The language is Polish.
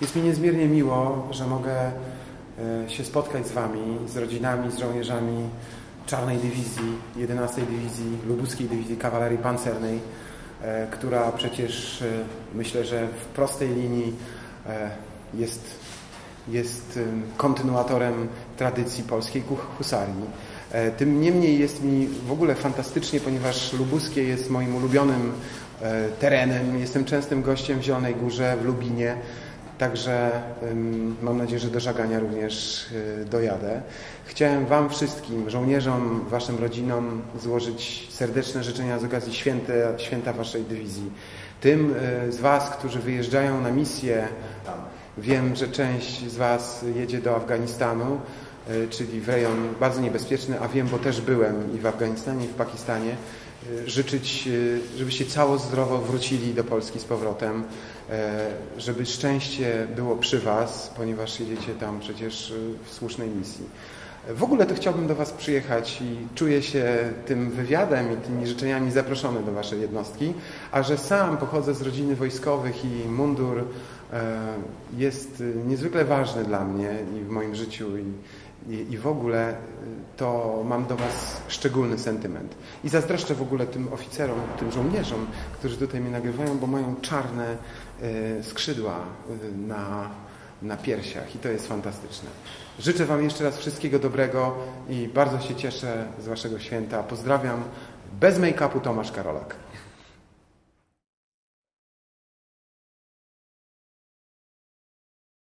Jest mi niezmiernie miło, że mogę y, się spotkać z Wami, z rodzinami, z żołnierzami Czarnej Dywizji, 11 Dywizji, Lubuskiej Dywizji Kawalerii Pancernej, y, która przecież myślę, że w prostej linii jest, jest kontynuatorem tradycji polskiej husarii. Tym niemniej jest mi w ogóle fantastycznie, ponieważ Lubuskie jest moim ulubionym terenem. Jestem częstym gościem w Zielonej Górze, w Lubinie. Także mam nadzieję, że do Żagania również y, dojadę. Chciałem Wam wszystkim, żołnierzom, Waszym rodzinom złożyć serdeczne życzenia z okazji święta, święta Waszej dywizji. Tym y, z Was, którzy wyjeżdżają na misję, wiem, że część z Was jedzie do Afganistanu, czyli w rejon bardzo niebezpieczny, a wiem, bo też byłem i w Afganistanie, i w Pakistanie. Y, życzyć, y, żebyście cało zdrowo wrócili do Polski z powrotem, e, żeby szczęście było przy Was, ponieważ jedziecie tam przecież y, w słusznej misji. W ogóle to chciałbym do Was przyjechać i czuję się tym wywiadem i tymi życzeniami zaproszony do Waszej jednostki, a że sam pochodzę z rodziny wojskowych i mundur e, jest niezwykle ważny dla mnie i w moim życiu i, i, i w ogóle to mam do Was szczególny sentyment. I zazdroszczę w ogóle tym oficerom, tym żołnierzom, którzy tutaj mnie nagrywają, bo mają czarne e, skrzydła e, na, na piersiach i to jest fantastyczne. Życzę Wam jeszcze raz wszystkiego dobrego i bardzo się cieszę z Waszego święta. Pozdrawiam. Bez make-upu Tomasz Karolak.